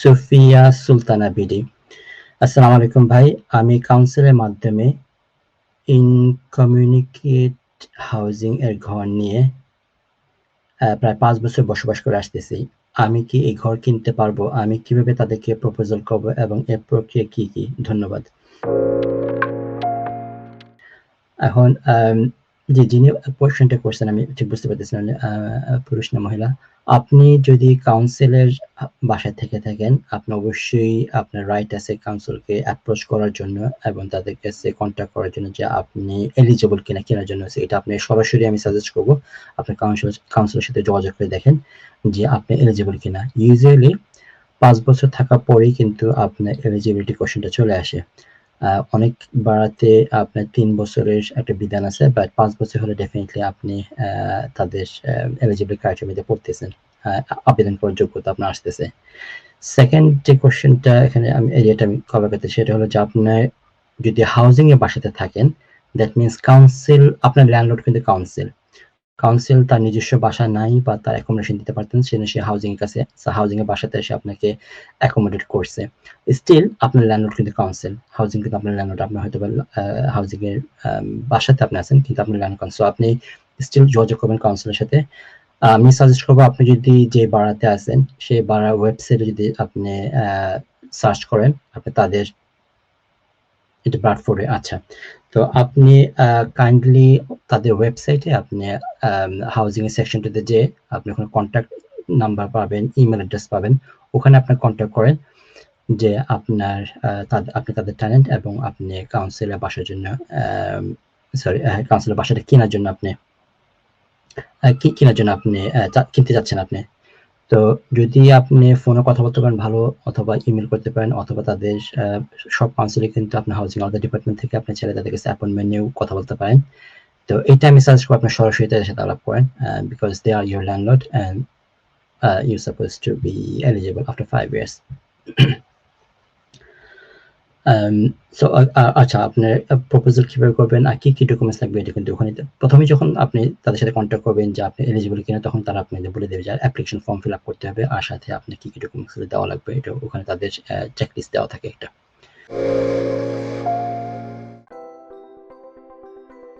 Sufia Sultana BD. আসসালামু আলাইকুম ভাই, আমি কাউন্সিলের মাধ্যমে ইন কমিউনিকেট হাউজিং এর ঘর নিয়ে প্রায় পাঁচ বছর বসবাস করে আসতেছি। আমি কি এই ঘর কিনতে পারব? আমি কীভাবে তাদেরকে প্রপোজাল করব এবং এর প্রক্রিয়া কি কি? ধন্যবাদ। এখন যে যিনি কোয়েশ্চেনটা করছেন, আমি ঠিক বুঝতে পারতেছি না পুরুষ না মহিলা, আপনি যদি কাউন্সিলের বাসায় থেকে থাকেন, আপনি অবশ্যই আপনার রাইট আছে কাউন্সিলকে অ্যাপ্রোচ করার জন্য এবং তাদের কাছে কন্ট্যাক্ট করার জন্য যে আপনি এলিজিবল কিনা, কেনার জন্য। এটা আপনি সরাসরি আমি সাজেস্ট করব আপনার কাউন্সিল কাউন্সিলের সাথে যোগাযোগ করে দেখেন যে আপনি এলিজিবল কিনা। ইউজুয়ালি পাঁচ বছর থাকার পরেই কিন্তু আপনার এলিজিবিলিটি কোশ্চেনটা চলে আসে। অনেক বাড়াতে আপনার তিন বছরের একটা বিধান আছে বাট পাঁচ বছর হলে ডেফিনেটলি আপনি তাদের এলিজিবল ক্রাইটেরিয়াতে পড়তেছেন আবেদন করার যোগ্যতা আপনার আসতেছে। সেকেন্ড যে কোশ্চেনটা এখানে আমি এরিয়াটা আমি কভার করতে সেটা হলো যে আপনার যদি হাউজিং এ বাসাতে থাকেন দ্যাট মিনস কাউন্সিল আপনার ল্যান্ডলর্ড কিন্তু কাউন্সিল কাউন্সিল তার নিজস্ব বাসা নাই বা তার অ্যাকোমোডেশন দিতে পারতেন সেজন্য সে হাউজিং এর কাছে হাউজিং এর বাসাতে এসে আপনাকে অ্যাকোমোডেট করছে। স্টিল আপনার ল্যান্ডলর্ড কিন্তু কাউন্সিল হাউজিং কিন্তু আপনার ল্যান্ডলর্ড আপনার হয়তো হাউজিং এর বাসাতে আপনি আছেন, কিন্তু আপনার ল্যান্ড কাউন্সিল আপনি স্টিল যোগাযোগ করবেন কাউন্সিলের সাথে। আমি সাজেস্ট করব আপনি যদি যে বাড়াতে আছেন সেই বাড়ার ওয়েবসাইটে যদি আপনি সার্চ করেন, আপনি তাদের এটা ব্রাডফোর্ডে আচ্ছা। তো আপনি কাইন্ডলি তাদের ওয়েবসাইটে আপনি হাউজিং সেকশনটাতে যে আপনি ওখানে কন্ট্যাক্ট নাম্বার পাবেন ইমেল অ্যাড্রেস পাবেন, ওখানে আপনি কন্ট্যাক্ট করেন যে আপনার আপনি তাদের ট্যালেন্ট এবং আপনি কাউন্সিলের বাসার জন্য সরি কাউন্সিলের বাসাটা কেনার জন্য আপনি কেনার জন্য আপনি কিনতে যাচ্ছেন আপনি। তো যদি আপনি ফোনে কথা বলতে পারেন ভালো অথবা ইমেল করতে পারেন অথবা তাদের সব কাউন্সিলে কিন্তু আপনার হাউসিং আলাদা ডিপার্টমেন্ট থেকে আপনার ছেলে তাদের কাছে অ্যাপয়েন্টমেন্ট নিয়েও কথা বলতে পারেন। তো এটা আমি সাজেস্ট করব আপনার সরাসরি তাদের সাথে আলাপ করেন because they are your landlord and you suppose to be eligible after five years so আচ্ছা আপনার প্রপোজাল কীভাবে করবেন আর কি কি ডকুমেন্টস লাগবে এটা কিন্তু ওখানে প্রথমে যখন আপনি তাদের সাথে কন্ট্যাক্ট করবেন যে আপনি এলিজিবল কিনা, তখন তারা আপনাদের বলে দেবে যে অ্যাপ্লিকেশন ফর্ম ফিল আপ করতে হবে, আর সাথে আপনি কি কি ডকুমেন্টস দেওয়া লাগবে, এটা ওখানে তাদের চেকলিস্ট দেওয়া থাকে একটা।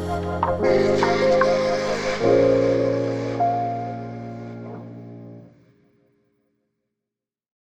Thank you.